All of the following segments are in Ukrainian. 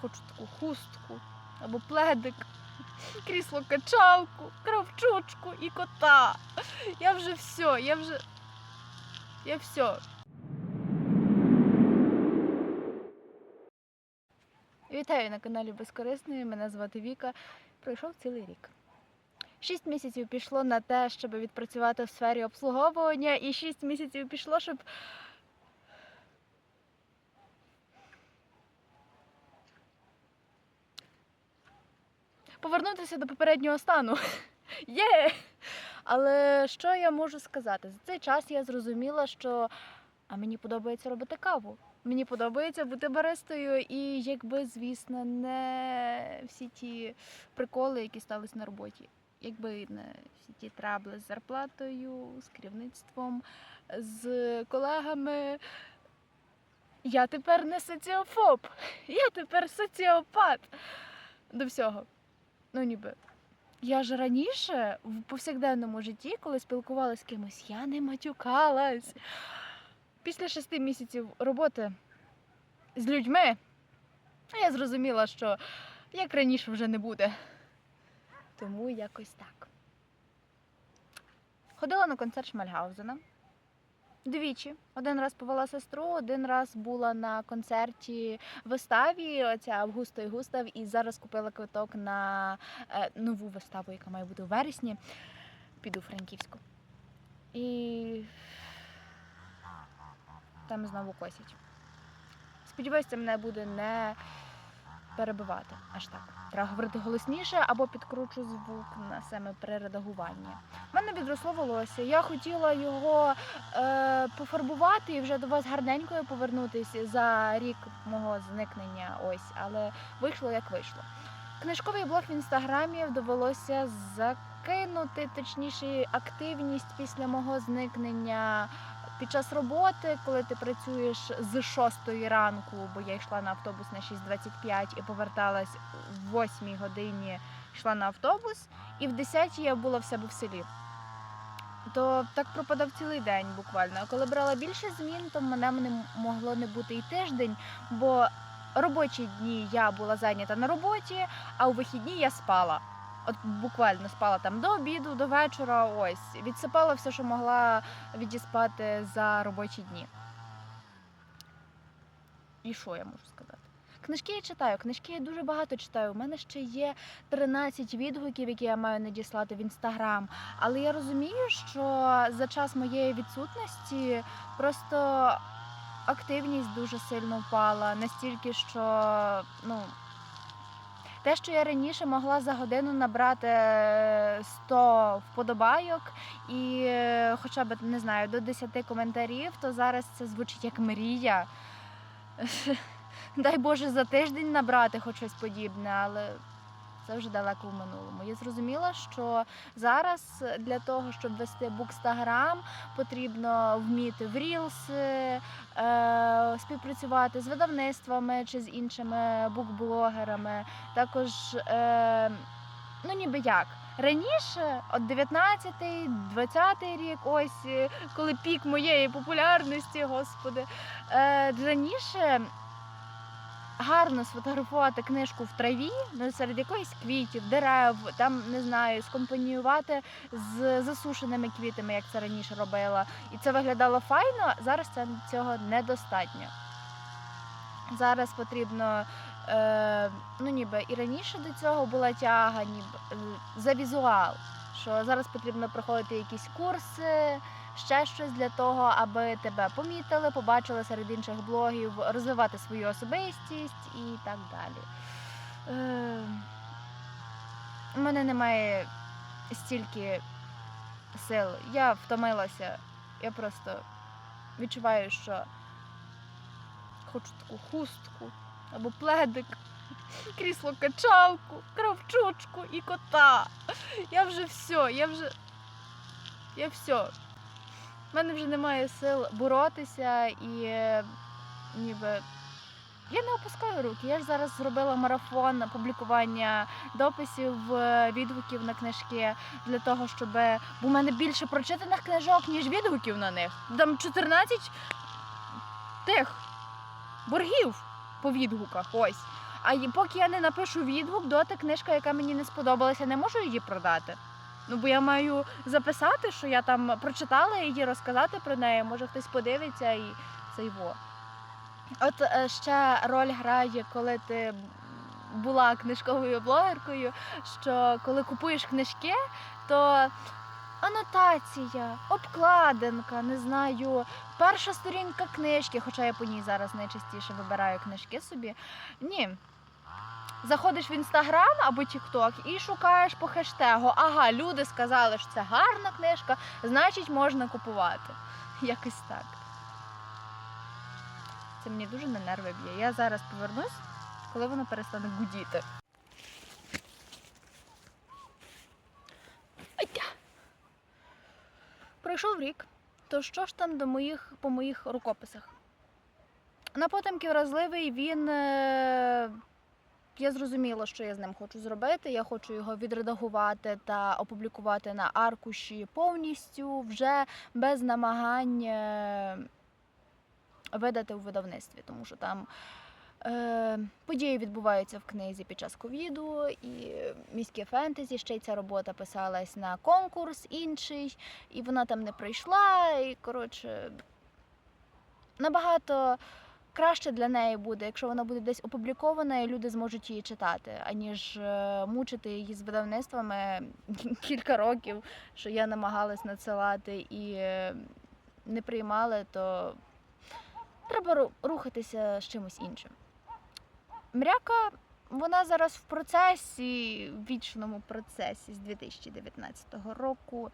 Хочу таку хустку або пледик, крісло качалку, кравчучку і кота. Я вже все, я вже. Я все. Вітаю на каналі Безкорисної. Мене звати Віка. Пройшов цілий рік. Шість місяців пішло на те, щоб відпрацювати в сфері обслуговування, і шість місяців пішло, щоб. Повернутися до попереднього стану. Є! Але що я можу сказати? За цей час я зрозуміла, що а мені подобається робити каву. Мені подобається бути баристою, і якби, звісно, не всі ті приколи, які сталися на роботі. Якби не всі ті трабли з зарплатою, з керівництвом, з колегами. Я тепер не соціофоб, я тепер соціопат до всього. Ну, ніби. Я ж раніше в повсякденному житті, коли спілкувалася з кимось, я не матюкалась. Після шести місяців роботи з людьми я зрозуміла, що як раніше вже не буде. Тому якось так. Ходила на концерт Шмальгаузена. Двічі. Один раз повела сестру, один раз була на концерті виставі. Оця Августа і Густав, і зараз купила квиток на е, нову виставу, яка має бути у вересні. Піду в Франківську. І там знову косять. Сподіваюся, мене буде не перебивати аж так. Треба говорити голосніше або підкручу звук на саме при редагуванні. У мене відросло волосся. Я хотіла його е, пофарбувати і вже до вас гарненькою повернутися за рік мого зникнення. Ось, але вийшло як вийшло. Книжковий блог в інстаграмі довелося закинути, точніше, активність після мого зникнення під час роботи, коли ти працюєш з 6 ранку, бо я йшла на автобус на 6.25 і поверталась в 8 годині, йшла на автобус, і в 10 я була в себе в селі. То так пропадав цілий день буквально. Коли брала більше змін, то мене не могло не бути і тиждень, бо робочі дні я була зайнята на роботі, а у вихідні я спала. От буквально спала там до обіду, до вечора. Ось відсипала все, що могла відіспати за робочі дні. І що я можу сказати? Книжки я читаю, книжки я дуже багато читаю. У мене ще є 13 відгуків, які я маю надіслати в інстаграм. Але я розумію, що за час моєї відсутності просто активність дуже сильно впала. Настільки, що ну. Те, що я раніше могла за годину набрати е, 100 вподобайок і е, хоча б не знаю до 10 коментарів, то зараз це звучить як мрія. Дай Боже за тиждень набрати хоч щось подібне, але це вже далеко в минулому. Я зрозуміла, що зараз для того, щоб вести букстаграм, потрібно вміти в рілси, е, співпрацювати з видавництвами чи з іншими букблогерами. Також, е, ну ніби як. Раніше, от 19-й, 20-й рік, ось е, коли пік моєї популярності, господи, раніше гарно сфотографувати книжку в траві, ну, серед якоїсь квітів, дерев, там не знаю, скомпаніювати з засушеними квітами, як це раніше робила. І це виглядало файно. Зараз це цього недостатньо. Зараз потрібно, е, ну ніби і раніше до цього була тяга, ніби е, за візуал. Що зараз потрібно проходити якісь курси, ще щось для того, аби тебе помітили, побачили серед інших блогів, розвивати свою особистість і так далі. Е, у мене немає стільки сил. Я втомилася. Я просто відчуваю, що хочу таку хустку або пледик, крісло качалку, кравчучку і кота. Я вже все, я вже. Я все. У мене вже немає сил боротися і ніби. Я не опускаю руки. Я ж зараз зробила марафон публікування дописів, е, відгуків на книжки для того, щоб. В мене більше прочитаних книжок, ніж відгуків на них. Там 14 тих боргів по відгуках. Ось. А поки я не напишу відгук, доти книжка, яка мені не сподобалася, не можу її продати. Ну, бо я маю записати, що я там прочитала її, розказати про неї. Може хтось подивиться і це його. От е, ще роль грає, коли ти була книжковою блогеркою, що коли купуєш книжки, то анотація, обкладинка, не знаю, перша сторінка книжки, хоча я по ній зараз найчастіше вибираю книжки собі. Ні. Заходиш в інстаграм або Тікток і шукаєш по хештегу. Ага, люди сказали, що це гарна книжка, значить можна купувати. Якось так. Це мені дуже на нерви б'є. Я зараз повернусь, коли воно перестане гудіти. Пройшов рік. То що ж там до моїх, по моїх рукописах? На потемки вразливий він. Я зрозуміла, що я з ним хочу зробити. Я хочу його відредагувати та опублікувати на аркуші повністю, вже без намагань е, видати у видавництві, тому що там е, події відбуваються в книзі під час ковіду, і міське фентезі ще й ця робота писалась на конкурс інший, і вона там не пройшла. І коротше, набагато краще для неї буде, якщо вона буде десь опублікована, і люди зможуть її читати, аніж е, мучити її з видавництвами кілька років, що я намагалась надсилати і е, не приймали, то треба рухатися з чимось іншим. Мряка, вона зараз в процесі, в вічному процесі з 2019 року.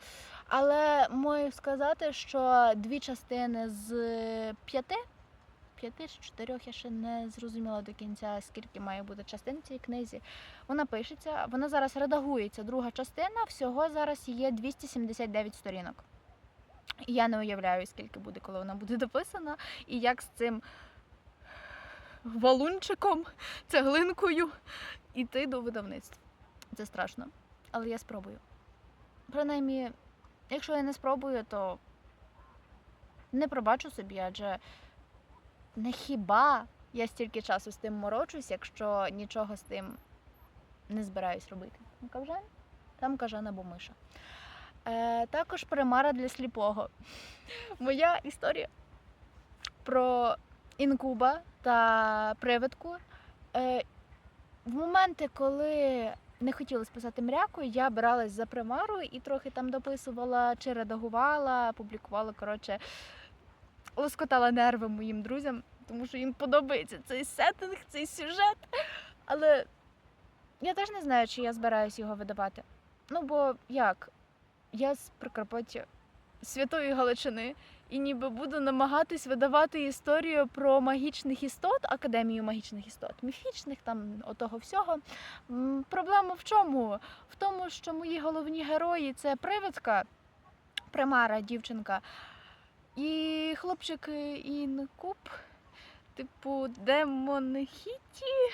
Але можу сказати, що дві частини з п'яти, п'яти чи чотирьох, я ще не зрозуміла до кінця, скільки має бути частин цій книзі. Вона пишеться, вона зараз редагується. Друга частина, всього зараз є 279 сторінок. Я не уявляю, скільки буде, коли вона буде дописана, і як з цим валунчиком, цеглинкою іти до видавництва. Це страшно. Але я спробую. Принаймні, якщо я не спробую, то не пробачу собі, адже не хіба я стільки часу з тим морочусь, якщо нічого з тим не збираюсь робити. Ну, кажан? Там кажан або миша. Е, також примара для сліпого. Моя історія про інкуба та привидку. Е, в моменти, коли не хотілося писати мряку, я бралась за примару і трохи там дописувала чи редагувала, публікувала, коротше, лоскотала нерви моїм друзям, тому що їм подобається цей сеттинг, цей сюжет. Але я теж не знаю, чи я збираюсь його видавати. Ну, бо як? Я з Прикарпаття, святої Галичини, і ніби буду намагатись видавати історію про магічних істот, академію магічних істот, міфічних там отого всього. Проблема в чому? В тому, що мої головні герої це привидка, примара, дівчинка, і хлопчик інкуб, типу демон Хіті.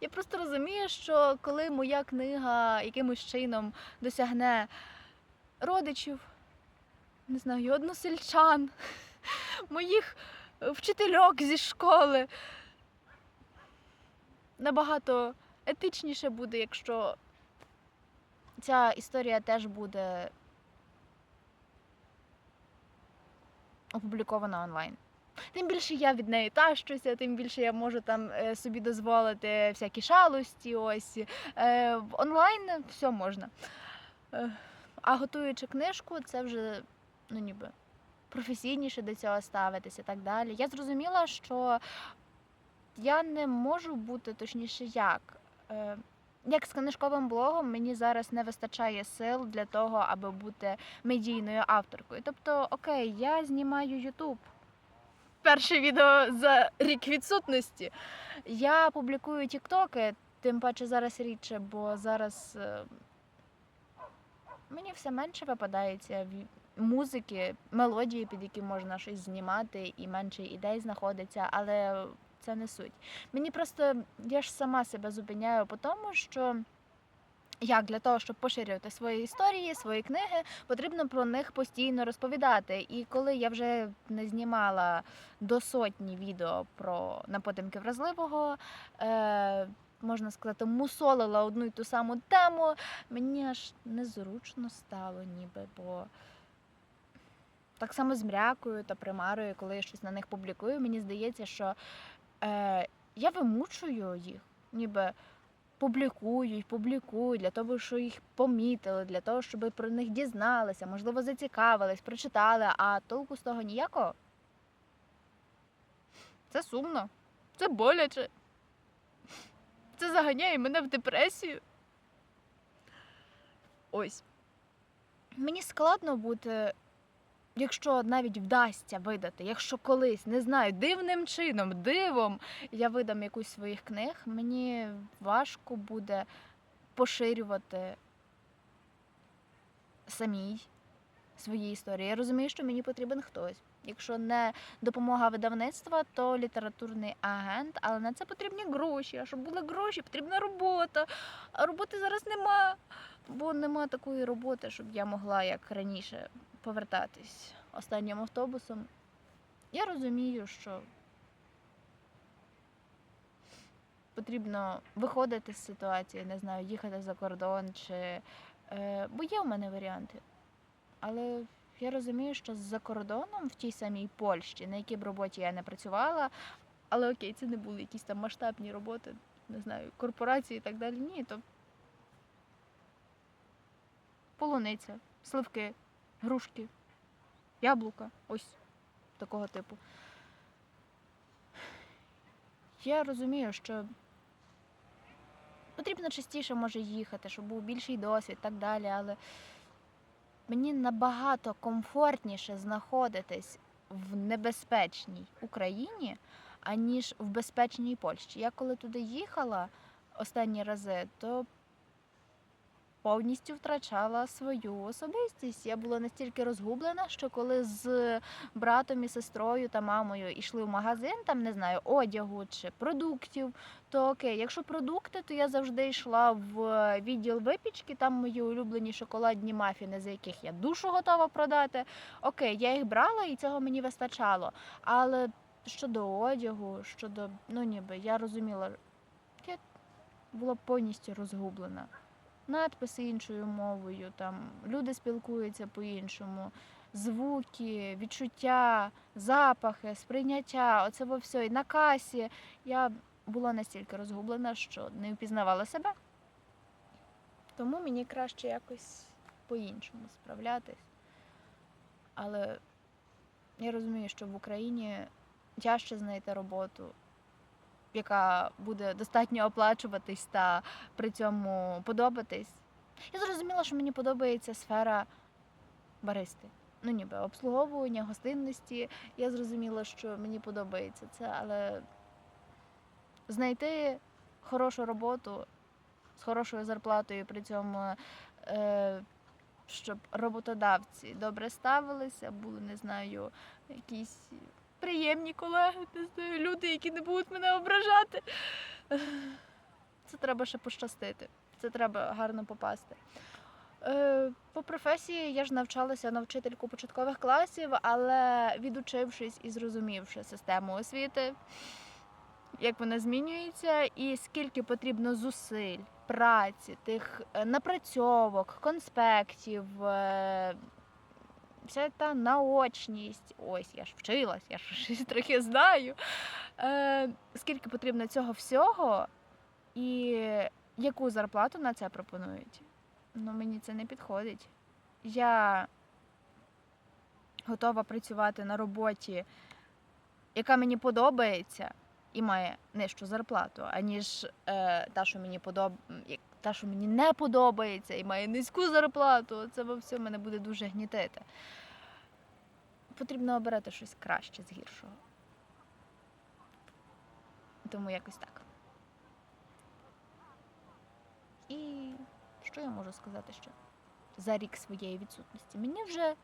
Я просто розумію, що коли моя книга якимось чином досягне родичів, не знаю, односельчан, моїх вчительок зі школи, набагато етичніше буде, якщо ця історія теж буде опублікована онлайн. Тим більше я від неї тащуся, тим більше я можу там е, собі дозволити всякі шалості. Ось Е, онлайн все можна. Е, а готуючи книжку, це вже ну ніби професійніше до цього ставитися і так далі. Я зрозуміла, що я не можу бути точніше як. Як з книжковим блогом мені зараз не вистачає сил для того, аби бути медійною авторкою. Тобто, окей, я знімаю Ютуб. Перше відео за рік відсутності. Я публікую тіктоки, тим паче зараз рідше, бо зараз е, мені все менше випадається музики, мелодії, під які можна щось знімати, і менше ідей знаходиться, але це не суть. Мені просто я ж сама себе зупиняю по тому, що Як для того, щоб поширювати свої історії, свої книги, потрібно про них постійно розповідати. І коли я вже не знімала до сотні відео про напотимки вразливого, е, можна сказати, мусолила одну й ту саму тему, мені аж незручно стало, ніби, бо так само з мрякою та примарою, коли я щось на них публікую, мені здається, що е, я вимучую їх, ніби публікують, публікують для того, щоб їх помітили, для того, щоб про них дізналися, можливо, зацікавились, прочитали, а толку з того ніякого. Це сумно, це боляче. Це заганяє мене в депресію. Ось. Мені складно бути, якщо навіть вдасться видати, якщо колись, не знаю, дивним чином, дивом я видам якусь своїх книг, мені важко буде поширювати самій свої історії. Я розумію, що мені потрібен хтось. Якщо не допомога видавництва, то літературний агент, але на це потрібні гроші. А щоб були гроші, потрібна робота. А роботи зараз нема, бо нема такої роботи, щоб я могла, як раніше, повертатись останнім автобусом. Я розумію, що потрібно виходити з ситуації, не знаю, їхати за кордон чи. Е, бо є в мене варіанти. Але я розумію, що за кордоном в тій самій Польщі, на якій б роботі я не працювала, але окей, це не були якісь там масштабні роботи, не знаю, корпорації і так далі. Ні, то полуниця, сливки, грушки, яблука, ось такого типу. Я розумію, що потрібно частіше може їхати, щоб був більший досвід так далі, але мені набагато комфортніше знаходитись в небезпечній Україні, аніж в безпечній Польщі. Я коли туди їхала останні рази, то повністю втрачала свою особистість. Я була настільки розгублена, що коли з братом і сестрою та мамою йшли в магазин, там не знаю, одягу чи продуктів, то окей, якщо продукти, то я завжди йшла в відділ випічки, там мої улюблені шоколадні мафіни, за яких я душу готова продати. Окей, я їх брала і цього мені вистачало. Але щодо одягу, щодо, ну ніби я розуміла, я була повністю розгублена. Надписи іншою мовою, там люди спілкуються по-іншому, звуки, відчуття, запахи, сприйняття, оце во все. І на касі я була настільки розгублена, що не впізнавала себе. Тому мені краще якось по-іншому справлятись. Але я розумію, що в Україні тяжче знайти роботу, яка буде достатньо оплачуватись та при цьому подобатись. Я зрозуміла, що мені подобається сфера баристи. Ну, ніби обслуговування, гостинності. Я зрозуміла, що мені подобається це, але знайти хорошу роботу з хорошою зарплатою, при цьому, е, щоб роботодавці добре ставилися, були, не знаю, якісь приємні колеги, не знаю, люди, які не будуть мене ображати. Це треба ще пощастити. Це треба гарно попасти. Е, По професії я ж навчалася на вчительку початкових класів, але відучившись і зрозумівши систему освіти, як вона змінюється, і скільки потрібно зусиль, праці, тих е, напрацьовок, конспектів, вся та наочність. Ось я ж вчилась, я ж щось трохи знаю. Е, Скільки потрібно цього всього, і яку зарплату на це пропонують? Ну, мені це не підходить. Я готова працювати на роботі, яка мені подобається і має нижчу зарплату, аніж е, та, що мені подоб... та, що мені не подобається і має низьку зарплату. Це все мене буде дуже гнітити. Потрібно обирати щось краще з гіршого. Тому якось так. І що я можу сказати ще за рік своєї відсутності? Мені вже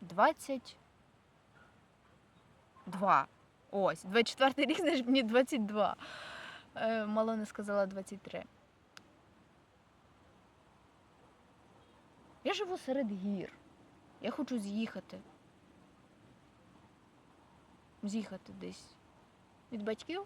22. Ось, 24 рік, значить мені 22. Е, мало не сказала 23. Я живу серед гір. Я хочу з'їхати. З'їхати десь від батьків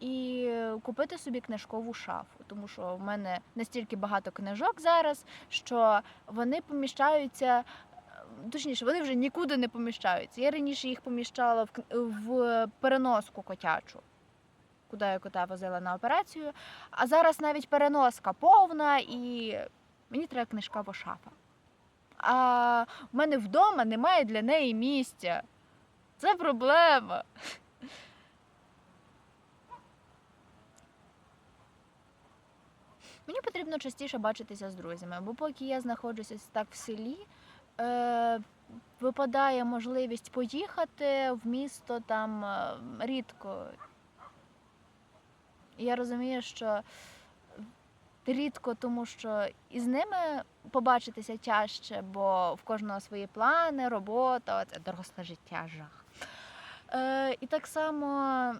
і купити собі книжкову шафу. Тому що в мене настільки багато книжок зараз, що вони поміщаються. е, Точніше, вони вже нікуди не поміщаються. Я раніше їх поміщала в, в переноску котячу, куди я кота возила на операцію. А зараз навіть переноска повна і мені треба книжкова шафа. А в мене вдома немає для неї місця. Це проблема. Мені потрібно частіше бачитися з друзями, бо поки я знаходжуся так в селі, е, випадає можливість поїхати в місто там е, рідко. Я розумію, що рідко, тому що із ними побачитися тяжче, бо в кожного свої плани, робота, це доросле життя, жах. Е, і так само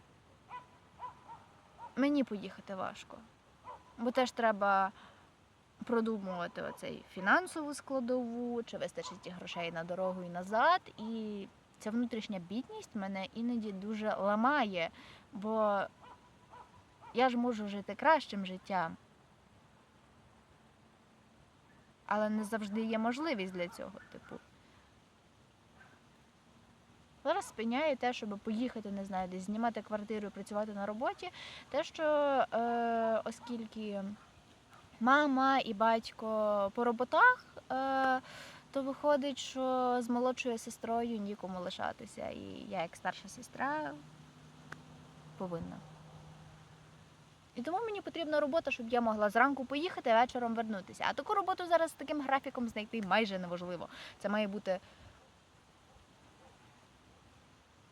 мені поїхати важко. Бо теж треба продумувати оцей фінансову складову, чи вистачить грошей на дорогу і назад. І ця внутрішня бідність мене іноді дуже ламає, бо я ж можу жити кращим життям. Але не завжди є можливість для цього, типу. Зараз спиняє те, щоб поїхати, не знаю, десь знімати квартиру і працювати на роботі. Те, що е, оскільки мама і батько по роботах, е, то виходить, що з молодшою сестрою нікому лишатися. І я, як старша сестра, повинна. І тому мені потрібна робота, щоб я могла зранку поїхати, вечором вернутися. А таку роботу зараз з таким графіком знайти майже неможливо. Це має бути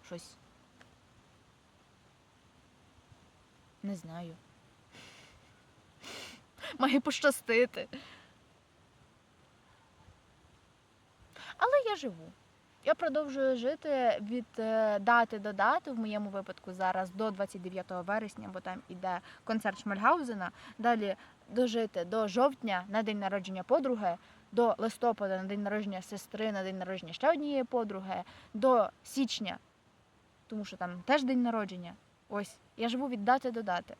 щось. Не знаю. Має пощастити. Але я живу. Я продовжую жити від е, дати до дати, в моєму випадку зараз до 29 вересня, бо там іде концерт Шмальгаузена. Далі дожити до жовтня на день народження подруги, до листопада на день народження сестри, на день народження ще однієї подруги, до січня, тому що там теж день народження. Ось я живу від дати до дати.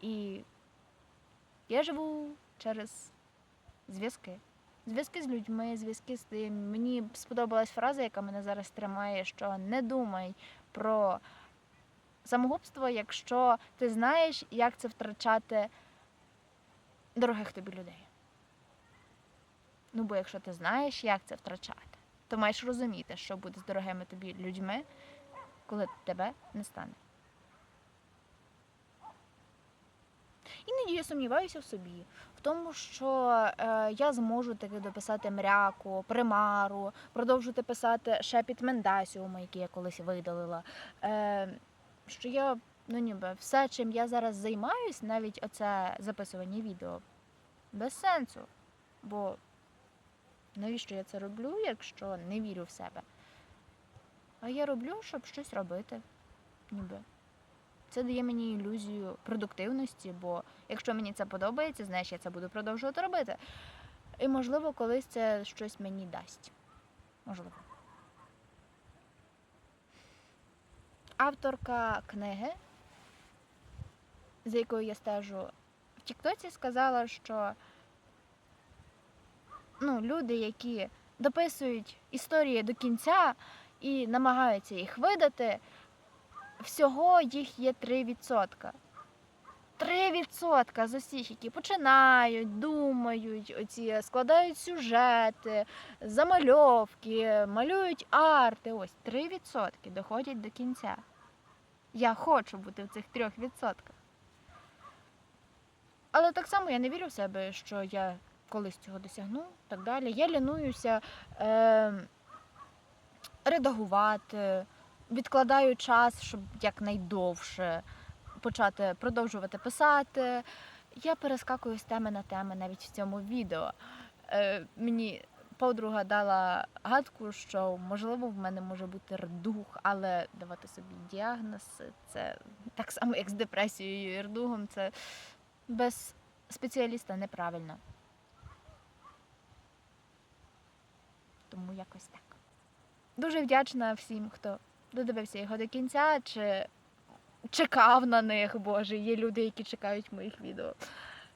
І я живу через зв'язки. Зв'язки з людьми, зв'язки з тим. Мені сподобалась фраза, яка мене зараз тримає, що не думай про самогубство, якщо ти знаєш, як це втрачати дорогих тобі людей. Ну, бо якщо ти знаєш, як це втрачати, то маєш розуміти, що буде з дорогими тобі людьми, коли тебе не стане. Іноді я сумніваюся в собі, тому, що е, я зможу таки дописати мряку, примару, продовжити писати шепіт Мендасіума, який я колись видалила. Е, що я, ну ніби, все, чим я зараз займаюсь, навіть оце записування відео, без сенсу. Бо навіщо я це роблю, якщо не вірю в себе? А я роблю, щоб щось робити. Ніби. Це дає мені ілюзію продуктивності, бо якщо мені це подобається, знаєш, я це буду продовжувати робити. І, можливо, колись це щось мені дасть. Можливо. Авторка книги, за якою я стежу в Тіктоці, сказала, що ну, люди, які дописують історії до кінця і намагаються їх видати, всього їх є 3%. 3% з усіх, які починають, думають, оці, складають сюжети, замальовки, малюють арти. Ось 3% доходять до кінця. Я хочу бути в цих 3%. Але так само я не вірю в себе, що я колись цього досягну, так далі. Я лінуюся е, редагувати, відкладаю час, щоб якнайдовше почати продовжувати писати. Я перескакую з теми на теми навіть в цьому відео. Е, мені подруга дала гадку, що можливо в мене може бути рдух, але давати собі діагноз це так само, як з депресією і рдугом, це без спеціаліста неправильно. тому якось так. Дуже вдячна всім, хто додивився його до кінця, чи чекав на них, боже, є люди, які чекають моїх відео.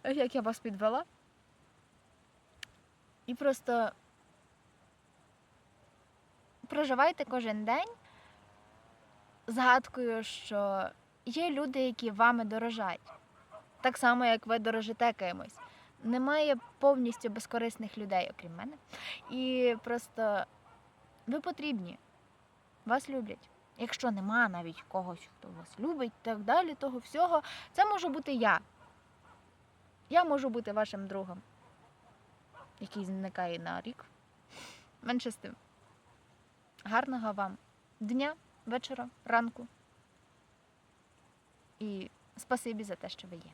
Як я вас підвела. І просто проживайте кожен день згадкою, що є люди, які вами дорожать. Так само, як ви дорожите кимось. Немає повністю безкорисних людей, окрім мене. І просто ви потрібні. Вас люблять. Якщо нема навіть когось, хто вас любить, так далі, того всього, це можу бути я. Я можу бути вашим другом, який зникає на рік. Менше з тим. Гарного вам дня, вечора, ранку. І спасибі за те, що ви є.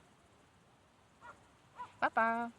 Па-па!